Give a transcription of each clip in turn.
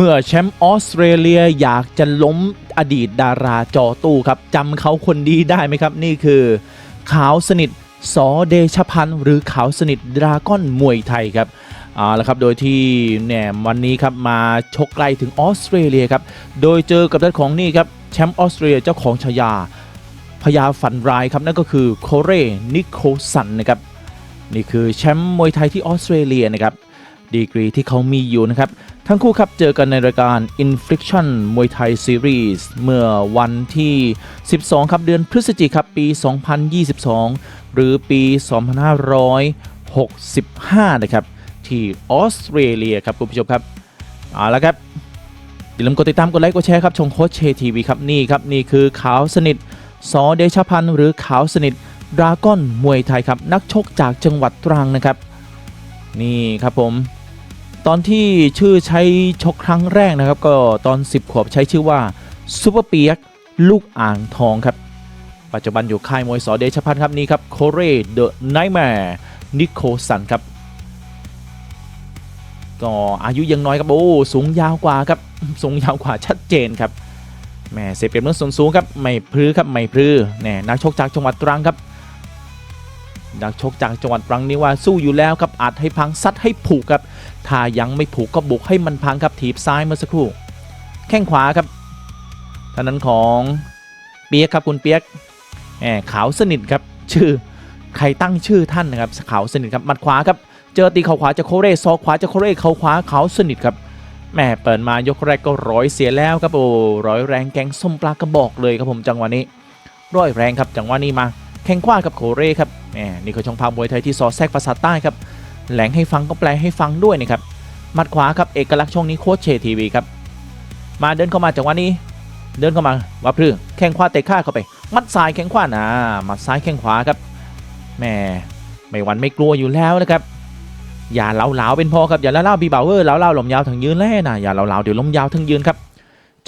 เมื่อแชมป์ออสเตรเลียอยากจะล้มอดีตดาราจอตู้ครับจำเขาคนดีได้ไหมครับ นี่คือ ขาวสนิทสอเดชพันธ์หรือขาวสนิทดราก้อนมวยไทยครับเอาละครับ โดยที่เนี่ยวันนี้ครับมาชกไกลถึงออสเตรเลียครับ โดยเจอกับด้านของนี่ครับแชมป์ออสเตรเลียเจ้าของฉายาพญาฝันร้ายครับนั่นก็คือโคเรนิโคสันนะครับนี่คือแชมป์มวยไทยที่ออสเตรเลียนะครับดีกรีที่เขามีอยู่นะครับ ทั้งคู่ครับเจอกันในรายการ Infliction มวยไทยซีรีส์เมื่อวันที่ 12 ครับเดือนพฤศจิกายนครับปี 2022 หรือปี 2565 นะครับ ที่ออสเตรเลียครับคุณผู้ชมครับเอาละครับอย่าลืมกดติดตามกดไลค์กดแชร์ครับชงโค้ชเชทีวีครับนี่ครับ นี่คือขาวสนิทสอเดชพันธ์หรือขาวสนิทดราก้อนมวยไทยครับ นักชกจากจังหวัดตรังนะครับ นี่ครับผม ตอนที่ชื่อใช้ชกครั้งแรกนะครับ ก็ตอน 10 ขวบใช้ชื่อว่าซูเปอร์เปียกลูกอ่างทองครับ ปัจจุบันอยู่ค่ายมวยสอเดชพันธ์ครับนี่ครับโคเรเดอะไนท์แมร์นิโคสันครับ ก็อายุยังน้อยครับ โอ้สูงยาวกว่าครับ สูงยาวกว่าชัดเจนครับแม่เสียเปรียบเรื่องส่วนสูงครับ ไม่พลื้ครับ ไม่พลื้แน่นักชกจากจังหวัดตรังครับ นักชกจากจังหวัดตรังนี่ว่าสู้อยู่แล้วครับอาจให้พังซัดให้ผูกครับถ้ายังไม่ผูกก็บุกให้มันพังครับถีบซ้ายเมื่อสักครู่ แข้งขวาครับทางนั้นของเปียกครับคุณเปียกแหมขาวสนิทครับชื่อใครตั้งชื่อท่านนะครับขาวสนิทครับมัดขวาครับเจอตีเข่าขวาจะโคเรซอกขวาจะโคเรเข่าขวาขาวสนิทครับแหม่เปิดมายกแรกก็ร้อยเสียแล้วครับโอ้ร้อยแรงแกงส้มปลากระบอกเลยครับผมจังหวะนี้ร้อยแรงครับจังหวะนี้มา แข้งขวากับโคเรครับแหมนี่คือช่องพามวยไทยที่สอดแทรกภาษาใต้ครับแหลงให้ฟังก็แปลให้ฟังด้วยนะครับหมัดขวาครับเอกลักษณ์ช่วงนี้โค้ชเชทีวีครับมาเดินเข้ามาจังหวะนี้ เดินเข้ามาวับพรือแข้งขวาเตะข้าเข้าไป มัดซ้ายแข้งขวานะมัดซ้ายแข้งขวาครับแหมไม่หวันไม่กลัวอยู่แล้วนะครับอย่าเล้าเล้าๆเป็นพอครับอย่าเล้าเล้าบีบาวเวอร์เล้าเล้าหลมยาวทั้งยืนแล่นะอย่าเล้าเล้าเดี๋ยวล้มยาวทั้งยืนครับ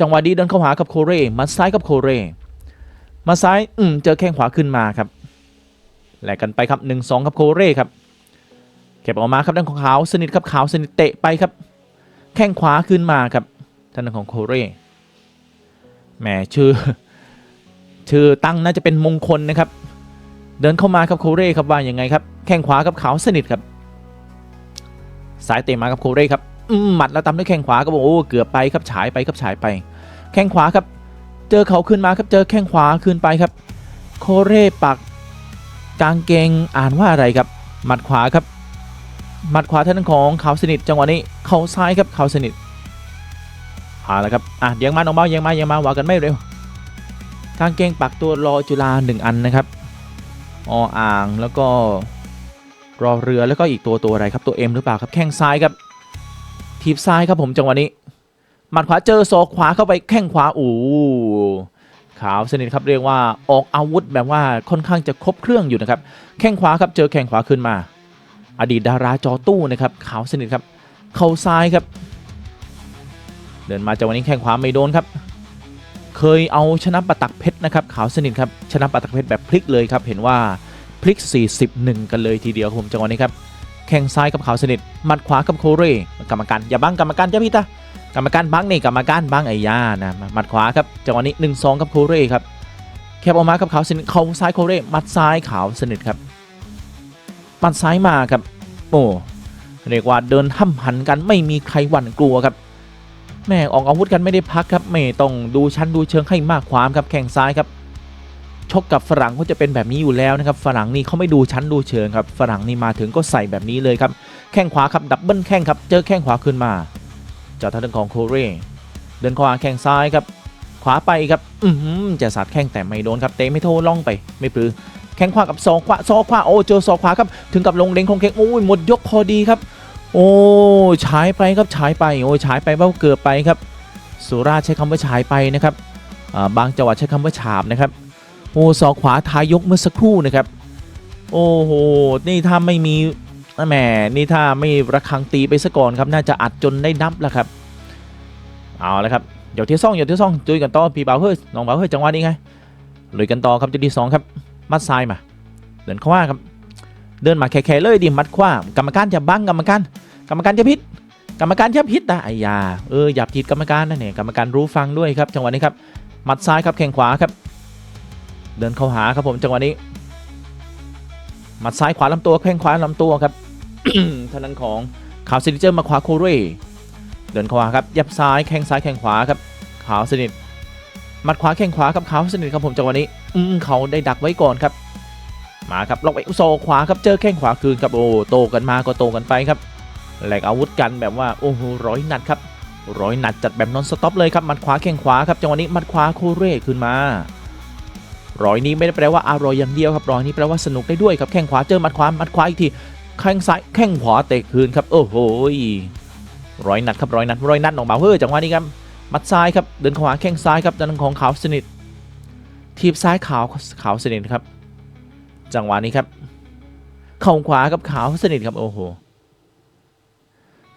จังหวะดีเดินเข้าหากับโคเรมัดซ้ายกับโคเร มัดซ้าย อืม เจอแข้งขวาขึ้นมาครับ แหลกกันไปครับ1 2ครับโคเร่ครับ เก็บออกมาครับด้านของขาวสนิทครับขาวสนิทเตะไปครับ แข้งขวาขึ้นมาครับท่านของโคเร่แหมชื่อ ชื่อตั้งน่าจะเป็นมงคลนะครับ เดินเข้ามาครับโคเร่ครับว่ายังไงครับ แข้งขวาครับขาวสนิทครับ สายเตะมาครับโคเร่ครับอืมหมัดแล้วตามด้วยแข้งขวาก็บอกโอ้เกือบไปครับฉายไปครับฉายไป แข้งขวาครับ เจอเขาขึ้นมาครับเจอแข้งขวาขึ้นไปครับ โคเร่ปักกางเกงอ่านว่าอะไรครับ หมัดขวาครับ หมัดขวาท่านของเขาสนิทจังหวะนี้เขาซ้ายครับเขาสนิทเอาละครับอะยังมาน้องเบายังมายังมาวากันไม่เร็วกางเกงปักตัวรอจุฬาหนึ่งอันนะครับออ่างแล้วก็รอเรือแล้วก็อีกตัวตัวอะไรครับตัวเอ็มหรือเปล่าครับแข้งซ้ายครับทีบซ้ายครับผมจังหวะนี้ หมัดขวาเจอศอกขวาเข้าไปแข้งขวาอู้ขาวสนิทครับเรียกว่าออกอาวุธแบบว่าค่อนข้างจะครบเครื่องอยู่นะครับแข้งขวาครับเจอแข้งขวาขึ้นมา อดีตดาราจอตู้นะครับขาวสนิทครับเข่าซ้ายครับ เดินมาจากวันนี้แข้งขวาไม่โดนครับ เคยเอาชนะปะตักเพชรนะครับขาวสนิทครับชนะปะตักเพชรแบบพลิกเลยครับเห็นว่าพลิก 41 กันเลยทีเดียวผมจังหวะนี้ครับแข้งซ้ายกับขาวสนิทหมัดขวากับโคเร่กรรมการอย่าบังกรรมการจ้าพี่ตา กรรมการบังนี่กรรมการบังไอ้ยานะหมัดขวาครับจังหวะนี้1 2กับโคเร่ครับแคบออกมากับขาวสนิทเขาซ้ายโคเรหมัดซ้ายขาวสนิทครับปัดซ้ายมาครับโอ้เรียกว่าเดินห้ำหันกันไม่มีใครหวั่นกลัวครับแม่ออกอาวุธกันไม่ได้พักครับไม่ต้องดูชั้นดูเชิงให้มากความครับแข่งซ้ายครับชกกับฝรั่งเขาจะเป็นแบบนี้อยู่แล้วนะครับฝรั่งนี่เขาไม่ดูชั้นดูเชิงครับฝรั่งนี่มาถึงก็ใส่แบบนี้เลยครับแข้งขวาครับดับเบิลแข้งครับเจอแข้งขวาขึ้นมา จากทางด้านของโคเรเดินขวาแข้งซ้ายครับ ขวาไปครับ อือหือจะสัดแข้งแต่ไม่โดนครับเตะไม่โทล่องไป ไม่ปลือแข้งขวากับศอกขวาศอกขวาโอ้เจอศอกขวาครับถึงกับลงเด้งคงเค้งโอ้ยหมดยกพอดีครับ โอ้ฉายไปครับฉายไปโอ้ฉายไปเบ้าเกือบไปครับ สุราใช้คำว่าฉายไปนะครับบางจังหวัดใช้คำว่าฉาบนะครับโอ้ศอกขวาทายยกเมื่อสักครู่นะครับ โอ้โหนี่ถ้าไม่มี แหมนี่ถ้าไม่ระคังตีไปซะก่อนครับ น่าจะอัดจนได้นับแล้วครับ เอาละครับเดี๋ยวที่ซ่องเดี๋ยวที่ซ่องจุยกันต่อพี่บ่าวเฮ้ยน้องบ่าวเฮ้ยจังหวะนี้ไงลุยกันต่อครับจุดที่สองครับ มัดซ้ายมา เดินขว่าครับ เดินมาแค่ๆเลยดิมัดขว้ากรรมการจะบังกรรมการ กรรมการจะพิษกรรมการยับพิษนะไอ้ยาเออยับผิดกรรมการนะเนี่ยกรรมการรู้ฟังด้วยครับ จังหวะนี้ครับมัดซ้ายครับแข้งขวาครับ เดินเข้าหาครับผมจังหวะนี้มัดซ้ายขวาลำตัวแข้งขวาลำตัวครับ ทานั้นของขาวซินิเจอร์มาขวาโคเร่เดินข้าครับยับซ้ายแข้งซ้ายแข้งขวาครับขาวสนิทมัดขวาแข้งขวาครับขาวสนิทครับผมจังหวะนี้ อืมเขาได้ดักไว้ก่อนครับ มาครับล็อกไปโซขวาครับเจอแข้งขวาคืนครับโอ้โตกันมาก็โตกันไปครับแหลกอาวุธกันแบบว่าโอ้โหร้อยนัดครับร้อยนัดจัดแบบนอนสต็อปเลยครับมัดขวาแข้งขวาครับจังหวะนี้มัดขวาโคเร่ขึ้นมาร้อยนี้ไม่ได้แปลว่าอร่อยอย่างเดียวครับร้อยนี้แปลว่าสนุกได้ด้วยครับแข้งขวาเจอมัดขวามัดขวาอีกที แข้งซ้ายแข้งขวาเตะคืนครับโอ้โหร้อยนัดครับร้อยนัดร้อยนัดออกมาเฮ้ยจังหวะนี้ครับมัดซ้ายครับเดินขวาแข้งซ้ายครับด้านของขาวสนิททีบซ้ายขาวขาวสนิทครับ จังหวะนี้ครับเข่าขวากับขาวสนิทครับโอ้โห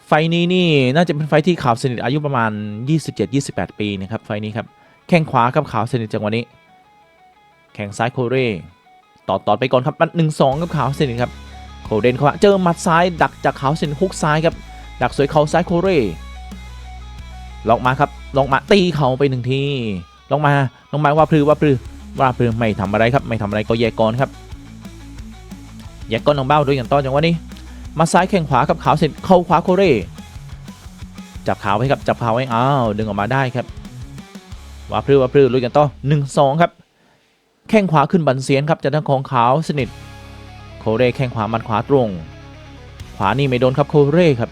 ไฟนี้นี่น่าจะเป็นไฟที่ขาวสนิทอายุประมาณ 27-28 ปีนะครับไฟนี้ครับแข้งขวากับขาวสนิทจังหวะนี้แข้งซ้ายโคเร่ต่อต่อไปก่อนครับมัดหนึ่งสองกับขาวสนิทครับ โคเดนเขาเจอหมัดซ้ายดักจากเขาวสนิทฮุกซ้ายครับดักสวยเขาซ้ายโคเร่ลองมาครับลองมาตีเขาไปหนึ่งทีลองมาลองมาว่าพลือว่าพลือว่าพลือไม่ทำอะไรครับ ไม่ทำอะไรก็แยกก่อนครับแยกก้อนน้องเบ้าด้วยกันต่อจังหวะนี้มาซ้ายแข้งขวากับขาวเสร็จเข้าขวาโคเร่จับขาวไว้ครับจับขาวไว้อ้าวดึงออกมาได้ครับว่าพลื้อว่าพลื้อลุยกันต่อหนึ่งสองครับ แข้งขวาขึ้นบันเสียนครับจากทางของขาวสนิท โคเร่แข้งขวามันขวาตรง ขวานี่ไม่โดนครับโคเร่ครับ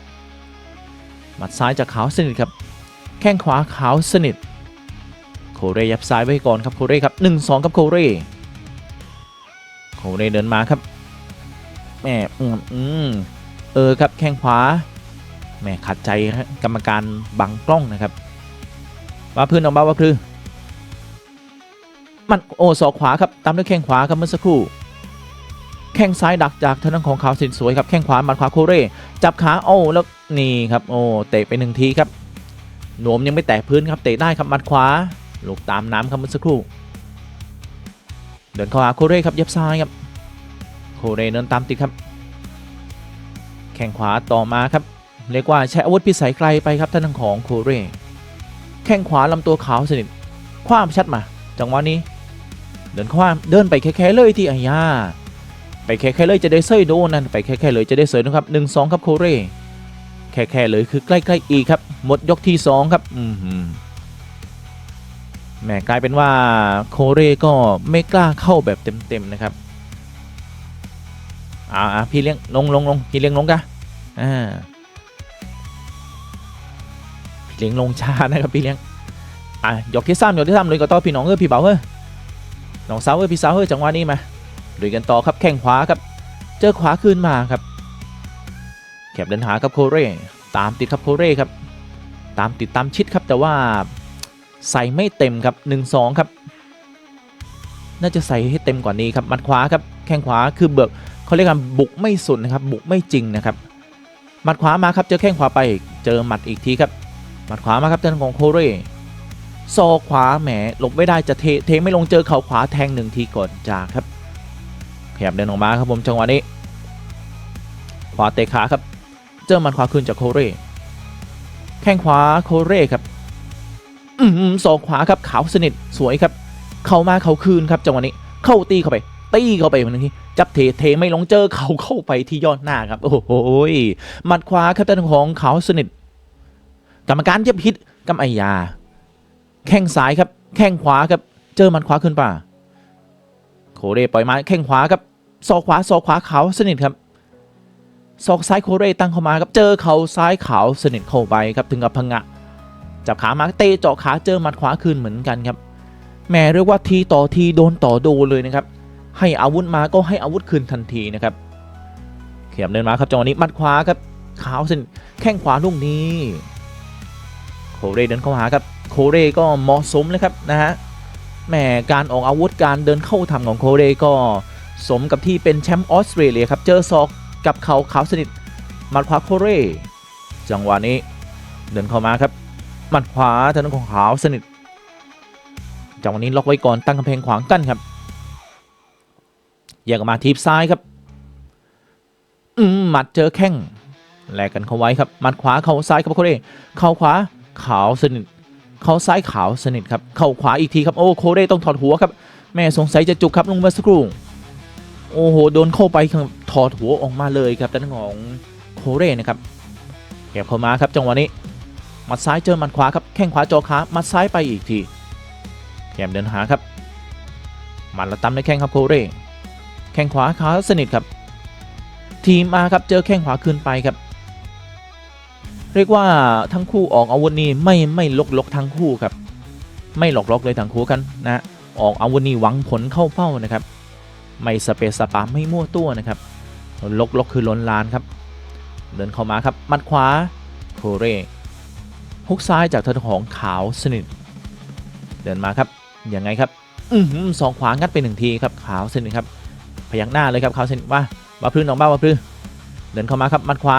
มัดซ้ายจากขาวสนิทครับ แข้งขวาขาวสนิท โคเร่ยับซ้ายไว้ก่อนครับโคเร่ครับหนึ่งสองครับโคเร่โคเร่เดินมาครับแม่อืมอืมเออครับแข้งขวาแม่ขัดใจครับกรรมการบังกล้องนะครับว่าพื้นออกมาว่าคือมันโอ้ศอกขวาครับตามด้วยแข้งขวาครับเมื่อสักครู่ แข้งซ้ายดักจากทางด้านของขาวสินสวยครับแข้งขวาหมัดขวาโคเร่จับขาโอ้แล้วนี่ครับโอ้เตะไปหนึ่งทีครับหนวมยังไม่แตะพื้นครับเตะได้ครับหมัดขวาลูกตามน้ำครับเมื่อสักครู่เดินเข้าหาโคเร่ครับเย็บซ้ายครับโคเร่เดินตามติดครับ แข่งขวาต่อมาครับเรียกว่าใช้อาวุธพิสัยไกลไปครับท่านทางของโคเร่แข้งขวาลำตัวขาวสนิทคว้ามชัดมาจังหวะนี้ เดินคว้ามเดินไปแค่ๆเลยที่อายา ไปแค่ๆเลยจะได้เซยโดนนั่นไปแค่ๆเลยจะได้เสยนะครับหนึ่งสองครับโคเรแค่ๆเลยคือใกล้ๆอีกครับหมดยกที่สองครับอืมแหมกลายเป็นว่าโคเรก็ไม่กล้าเข้าแบบเต็มๆนะครับอ่าพี่เลี้ยงลงลงลงพี่เลี้ยงลงกะอ่าพี่เลี้ยงลงช้านะครับพี่เลี้ยงอะยกที่สามยกที่สามเลยก็ต่อพี่น้องเอ้ยพี่เบาเอ้ยน้องสาวเอ้ยพี่สาวเอ้ยจังหวะนี้มา ลุยกันต่อครับแข้งขวาครับ เจอขวาคืนมาครับ แคบเดินหาครับโคเร่ตามติดครับโคเร่ครับ ตามติดตามชิดครับแต่ว่าใส่ไม่เต็มครับ 1 2 ครับ น่าจะใส่ให้เต็มกว่านี้ครับมัดขวาครับแข้งขวาคือเบิกเขาเรียกกันบุกไม่สุดนะครับ บุกไม่จริงนะครับหมัดขวามาครับเจอแข้งขวาไปเจอหมัดอีกทีครับหมัดขวามาครับเจอของโคเร่ซอขวาแหมหลบไม่ได้จะเทเทไม่ลงเจอเข่าขวาแทงหนึ่งทีก่อนจากครับ ขยับเดินออกมาครับผมจังหวะนี้ ขวาเตะขาครับเจอมัดขวาคืนจากโคเร่แข้งขวาโคเร่ครับอืมศอกขวาครับขาวสนิทสวยครับ เข้ามาเขาคืนครับจังหวะนี้เข้าตีเข้าไป ตีเข้าไปมันทีจับเทเทไม่ลงเจอเขาเข้าไปที่ยอดหน้าครับ โอ้โหหมัดขวาครับท่านของเขาสนิทกรรมการเย็บพิษกำไอยา แข้งซ้ายครับ แข้งขวาครับ เจอมัดขวาขึ้นป่า โคเร่ปล่อยมาแข้งขวาครับ ศอกขวาศอกขวาขาวสนิทครับศอกซ้ายโคเรตั้งเข้ามาครับเจอเข่าซ้ายขาวสนิทเข้าไปครับถึงกับพังงะจับขามาเตะเจาะขาเจอหมัดขวาคืนเหมือนกันครับแหม่เรียกว่าทีต่อทีโดนต่อโดนเลยนะครับให้อาวุธมาก็ให้อาวุธคืนทันทีนะครับเขียเดินมาครับจังหวะนี้มัดขวาครับขาวเส้นแข้งขวาลูกนี้โคเรเดินเข้าหาครับโคเรก็เหมาะสมเลยครับนะฮะแหมการออกอาวุธการเดินเข้าทำของโคเรก็ สมกับที่เป็นแชมป์ออสเตรเลียครับ เจอศอกกับเขาขาวสนิทมัดขวาโคเรจังหวะนี้เดินเข้ามาครับมัดขวาทางด้านของขาวสนิทจังหวะนี้ล็อกไว้ก่อนตั้งกำแพงขวางกั้นครับแยกออกมาทีบซ้ายครับ อืมหมัดเจอแข้งแลกกันเข้าไว้ครับหมัดขวาเข่าซ้ายครับโคเรเข่าขวาขาวสนิทเข่าซ้ายขาวสนิทครับเข่าขวาอีกทีครับโอ้โคเรต้องถอดหัวครับแม่สงสัยจะจุกครับลงมาสักครู่ โอ้โห โดนเข้าไปถอดหัวออกมาเลยครับด้านของโคเร่นะครับเก็บเข้ามาครับจังหวะนี้มัดซ้ายเจอมัดขวาครับแข้งขวาจอขามัดซ้ายไปอีกทีแกมเดินหาครับมัดละตำในแข้งครับโคเร่แข้งขวาขาสนิทครับ ทีมมาครับเจอแข้งขวาคืนไปครับ เรียกว่าทั้งคู่ออกอาวุธนี่ไม่ไม่ลกลกทั้งคู่ครับ ไม่หลอกล็อกเลยทั้งคู่กันนะออกอาวุธนี่หวังผลเข้าเป้านะครับ ไม่สเปซสปาไม่มั่วตัวนะครับลกลกคือล้นลานครับ เดินเข้ามาครับมัดขวาโคเรฮุกซ้ายจากทางของขาวสนิทเดินมาครับยังไงครับอือหือสองขวางัดไปหนึ่งทีครับขาวสนิทครับพยักหน้าเลยครับขาวสนิทว่าว่าพื้นน้องบ้าว่าพื้นเดินเข้ามาครับมัดขวา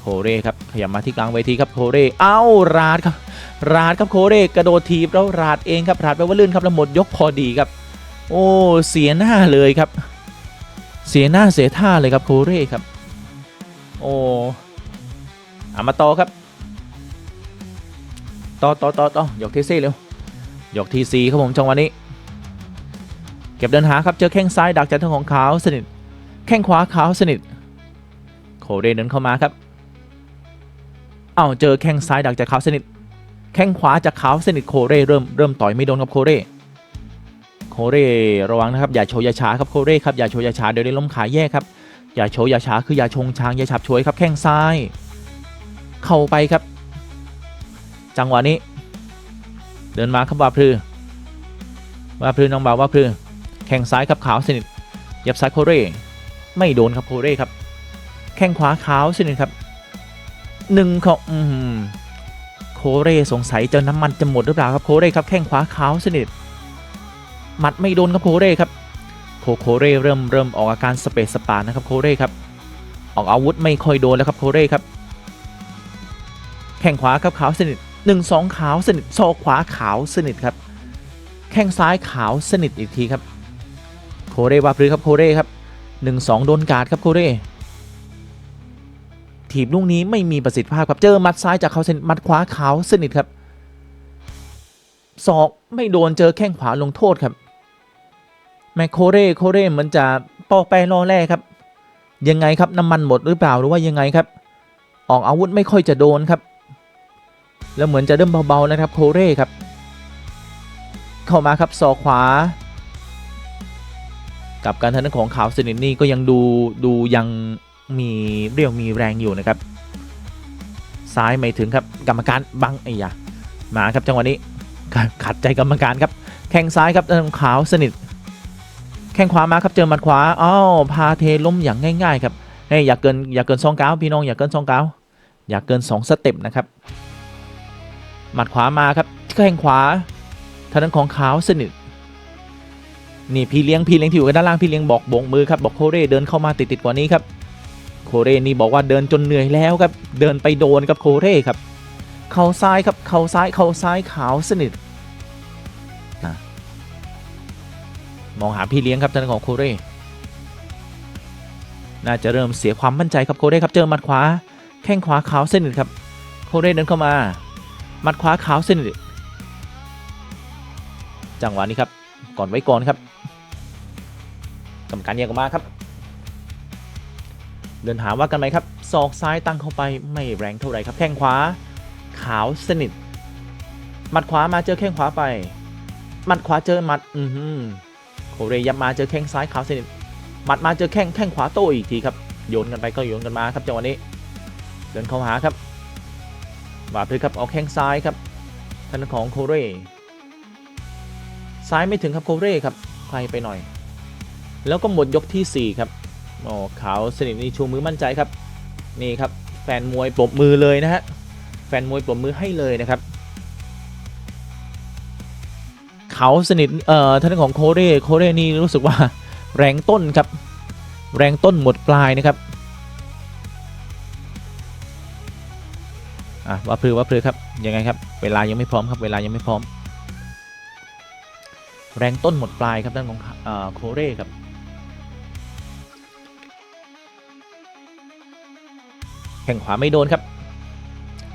โคเร่ครับขยับมาที่กลางเวทีครับโคเร่เอ้าราดครับราดครับโคเร่กระโดดทีบแล้วราดเองครับราดไปว่าลื่นครับแล้วหมดยกพอดีครับ โอ้ เสียหน้าเลยครับ เสียหน้าเสียท่าเลยครับโคเร่ครับ โอ้อามาต่อครับ ต่อต่อต่อต่อยกทีซีเร็วยกทีซีครับผมจังหวะนี้ เก็บเดินหาครับเจอแข้งซ้ายดักจากทางของขาวสนิท แข้งขวาขาวสนิท โคเร่เดินเข้ามาครับเอ้าเจอแข้งซ้ายดักจากขาวสนิท แข้งขวาจากขาวสนิทโคเร่เริ่มเริ่มต่อยไม่โดนกับโคเร่ โคเร่ระวังนะครับอย่าโชยาช้าครับโคเร่ครับอย่าโชยาช้าเดี๋ยวได้ล้มขาแยกครับอย่าโชยาช้าคืออย่าชงช้างอย่าฉับฉวยครับแข้งซ้าย เข้าไปครับ จังหวะนี้ เดินมาครับว่าพลือว่าพลือน้องบ่าวว่าพลือแข้งซ้ายครับขาวสนิทยับซ้ายโคเร่ไม่โดนครับโคเร่ครับ แข้งขวาขาวสนิทครับหนึ่งของอโคเร่สงสัยจะน้ำมันจะหมดหรือเปล่าครับโคเร่ครับแข้งขวาขาวสนิท หมัดไม่โดนครับโคเร่ครับโคโคเร่เริ่มเริ่มออกอาการสเปซสปานะครับโคเร่ครับออกอาวุธไม่ค่อยโดนแล้วครับโคเร่ครับแข้งขวาครับขาวสนิทหนึ่งสองขาวสนิทศอกขวาขาวสนิทครับแข้งซ้ายขาวสนิทอีกทีครับโคเร่วาปรือครับโคเร่ครับหนึ่งสองโดนการ์ดครับโคเร่ถีบลูกนี้ไม่มีประสิทธิภาพครับเจอมัดซ้ายจากเขาสนิทมัดขวาขาวสนิทครับศอกไม่โดนเจอแข้งขวาลงโทษครับ แมคโคเร่โคเร่เหมันจะปอกแปรล่อแร่ครับ ยังไงครับน้ำมันหมดหรือเปล่าหรือว่ายังไงครับ ออกอาวุธไม่ค่อยจะโดนครับ แล้วเหมือนจะเริ่มเบาๆนะครับโคเร่ครับ เข้ามาครับศอกขวา กับการทางของขาวสนิทนี่ก็ยังดูดูยังมีเรียวมีแรงอยู่นะครับ ซ้ายไม่ถึงครับกรรมการบังไอ้ยามาครับจังหวะนี้ขัดใจกรรมการครับแข้งซ้ายครับทางขาวสนิท แข้งขวามาครับเจอหมัดขวาอ้าวพาเทล้มอย่างง่ายๆครับเฮ้ยอย่าเกินอย่าเกินสองก้าวพี่น้องอย่าเกินสองก้าวอย่าเกินสองสเต็ปนะครับหมัดขวามาครับแข้งขวาทางด้านของขาวสนิทนี่พี่เลี้ยงพี่เลี้ยงที่อยู่กันด้านล่างพี่เลี้ยงบอกโบกมือครับบอกโคเร่เดินเข้ามาติดติดๆกว่านี้ครับโคเร่นี่บอกว่าเดินจนเหนื่อยแล้วครับเดินไปโดนกับโคเร่ครับเข่าซ้ายครับเข่าซ้ายเข่าซ้ายขาวสนิท มองหาพี่เลี้ยงครับทางด้านของโคเร่น่าจะเริ่มเสียความมั่นใจครับโคเร่ครับเจอหมัดขวาแข้งขวาขาวสนิทครับโคเร่เดินเข้ามาหมัดขวาขาวสนิทจังหวะนี้ครับก่อนไว้ก่อนครับกรรมการแยกออกมาครับ เดินหาว่ากันไหมครับศอกซ้ายตั้งเข้าไปไม่แรงเท่าไหร่ครับแข้งขวาขาวสนิทหมัดขวามาเจอแข้งขวาไปหมัดขวาเจอหมัด อือหือ โคเรยับมาเจอแข้งซ้ายขาวสนิทหมัดมาเจอแข้งแข้งขวาโต้อีกทีครับโยนกันไปก็โยนกันมาครับจังหวะนี้เดินเข้าหาครับบาดเลยครับเอาแข้งซ้ายครับทางด้านของโคเรซ้ายไม่ถึงครับโคเร่ครับไกลไปหน่อย แล้วก็หมดยกทีสี่4 ครับโอ๋อขาวสนิทนี่ชูมือมั่นใจครับนี่ครับแฟนมวยปรบมือเลยนะฮะแฟนมวยปรบมือให้เลยนะครับ เขาสนิทเอ่อท่านของโคเร่โคเร่นี่รู้สึกว่าแรงต้นครับ แรงต้นหมดปลายนะครับอะว่าพลือว่าพลือครับยังไงครับเวลายังไม่พร้อมครับเวลายังไม่พร้อม แรงต้นหมดปลายครับด้านของเอ่อโคเร่ครับแข้งขวาไม่โดนครับ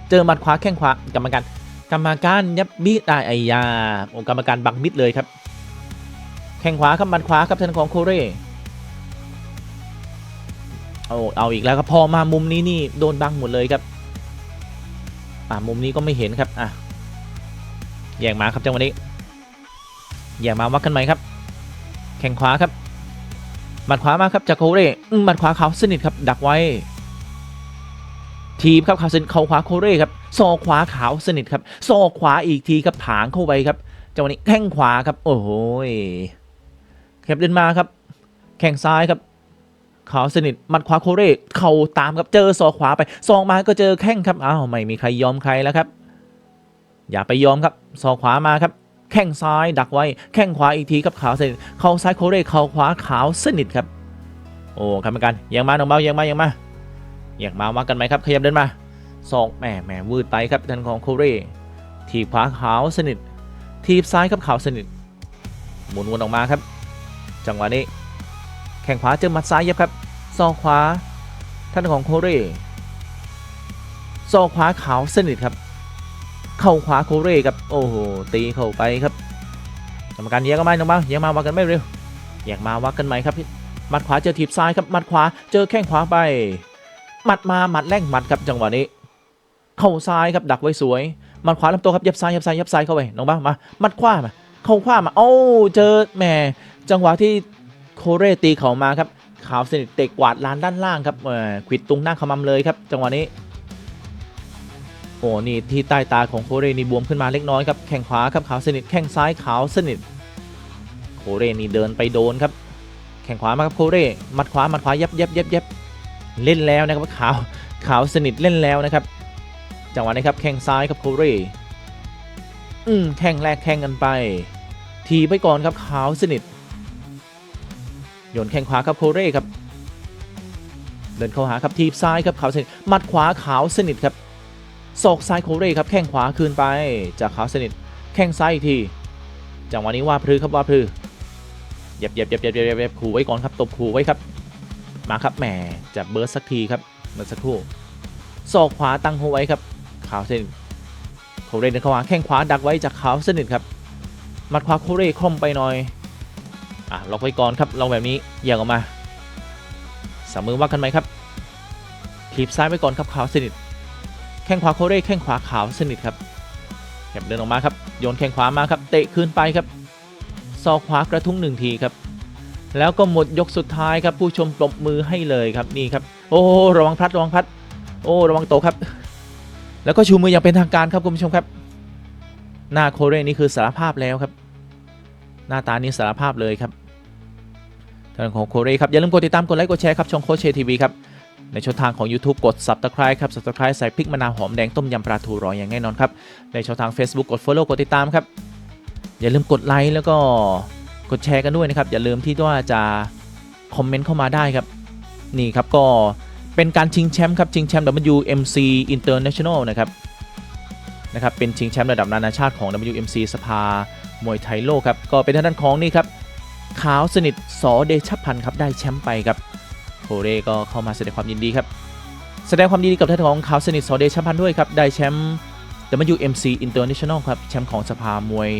เจอหมัดขวาแข้งขวากรรมการ กรรมการยับมิดได้ไอยาโอ้กรรมการบังมิดเลยครับ แข้งขวาครับหมัดขวาครับทางของโคเรเอาเอาอีกแล้วครับพอมามุมนี้นี่โดนบังหมดเลยครับ อ่ามุมนี้ก็ไม่เห็นครับอะแย่งมาครับจังหวะนี้แย่งมาวัดกันไหมครับ แข้งขวาครับหมัดขวามาครับจากโคเรอืมหมัดขวาเขาสนิทครับดักไว้ ทีมครับขาวสนิทเข่าขวาโคเร่ครับซอขวาขาวสนิทครับซอขวาอีกทีครับผางเข้าไปครับจังหวะนี้แข้งขวาครับ โอ้โหแคปเดินมาครับ แข้งซ้ายครับขาวสนิทมัดขวาโคเร่เข่าตามครับเจอซอขวาไปซอกมาก็เจอแข้งครับอ้าวไม่มีใครยอมใครแล้วครับ อย่าไปยอมครับซอขวามาครับ แข้งซ้ายดักไว้ แข้งขวาอีกทีครับขาวสนิทเข่าซ้ายโคเร่เข่าขวาขาวสนิทครับ โอ้กรรมการยังมาน้องเบายังมายังมา อยากมาว่ากันไหมครับ ขยับเดินมาสองแหมแหมวืดไปครับทางของโคเร่ทีบขวาขาวสนิท ทีบซ้ายครับขาวสนิท หมุนวนออกมาครับ จังหวะนี้ แข้งขวาเจอหมัดซ้ายยับครับซอกขวาท่านของโคเร่ซอกขวาขาวสนิทครับ เข่าขวาโคเร่ครับ โอ้โห ตีเข้าไปครับกรรมการแยกกันไหมน้องบ้าแยกมาว่ากันไม่เร็ว แยกมาว่ากันไหมครับพี่หมัดขวาเจอทีบซ้ายครับหมัดขวาเจอแข้งขวาไป หมัดมาหมัดแรงหมัดครับจังหวะนี้ เข้าซ้ายครับดักไว้สวยหมัดขวาลำตัวครับยับซ้ายยับซ้ายยับซ้ายเข้าไปน้องบ้ามาหมัดขวามาเข้าขวามาโอ้เจอแหมจังหวะที่โคเรตีเข่ามาครับขาวสนิทเตะกวาดลานด้านล่างครับเออขวิดตรงหน้าขมำเลยครับ จังหวะนี้โอ้นี่ที่ใต้ตาของโคเรนี่บวมขึ้นมาเล็กน้อยครับแข้งขวาครับขาวสนิทแข้งซ้ายขาวสนิทโคเรนี่เดินไปโดนครับแข้งขวามาครับโคเรหมัดขวาหมัดขวายับยับยับยับ เล่นแล้วนะครับขาวขาวสนิทเล่นแล้วนะครับจังหวะนี้ครับแข้งซ้ายครับโคเรอืมแข้งแรกแข้งกันไป ทีไปก่อนครับขาวสนิทโยนแข้งขวาครับโคเรครับ เดินเข้าหาครับทีบซ้ายครับขาวสนิทหมัดขวาขาวสนิทครับศอกซ้ายโคเรครับแข้งขวาคืนไปจากขาวสนิทแข้งซ้ายอีกทีจังหวะนี้ว่าพลือครับว่าพลือเหย็บเหย็บเหย็บเหย็บเหย็บเหย็บขู่ไว้ก่อนครับตบขู่ไว้ครับ มาครับแหมจะเบิร์ดสักทีครับเมื่อสักครู่ศอกขวาตั้งเอาไว้ครับขาวสนิทโคเรเดินเข้ามาแข้งขวาดักไว้จากขาวสนิทครับมัดขวาโคเรคล่อมไปหน่อยอะล็อกไว้ก่อนครับลองแบบนี้แยกออกมาสามมือว่ากันไหมครับทีบซ้ายไว้ก่อนครับขาวสนิทแข้งขวาโคเรแข้งขวาขาวสนิทครับแอบเดินออกมาครับโยนแข้งขวามาครับเตะคืนไปครับศอกขวากระทุ้งหนึ่งทีครับ แล้วก็หมดยกสุดท้ายครับผู้ชมปรบมือให้เลยครับนี่ครับ โอ้ระวังพัดระวังพัด โอ้ระวังโตครับ แล้วก็ชูมืออย่างเป็นทางการครับคุณผู้ชมครับ หน้าโคเรนี่คือสารภาพแล้วครับ หน้าตานี้สารภาพเลยครับทางของโคเรครับอย่าลืมกดติดตามกดไลค์กดแชร์ครับช่องโคเชทีวีครับในช่องทางของ YouTube กด Subscribe ครับ Subscribe ใส่พริกมะนาวหอมแดงต้มยำปลาทูรออย่างแน่นอนครับ ในช่องทาง Facebook กด Follow กดติดตามครับ อย่าลืมกดไลค์แล้วก็ กดแชร์กันด้วยนะครับ อย่าลืมที่ว่าจะคอมเมนต์เข้ามาได้ครับ นี่ครับก็เป็นการชิงแชมป์ครับชิงแชมป์ WMC International นะครับนะครับเป็นชิงแชมป์ระดับนานาชาติของ WMC สภามวยไทยโลกครับก็เป็นทางด้านของนี่ครับขาวสนิทสอเดชพันธ์ครับได้แชมป์ไปครับโคเรก็เข้ามาแสดงความยินดีครับแสดงความยินดีกับท่านของขาวสนิทสอเดชพันธ์ด้วยครับได้แชมป์ WMC International ครับแชมป์ของสภามวย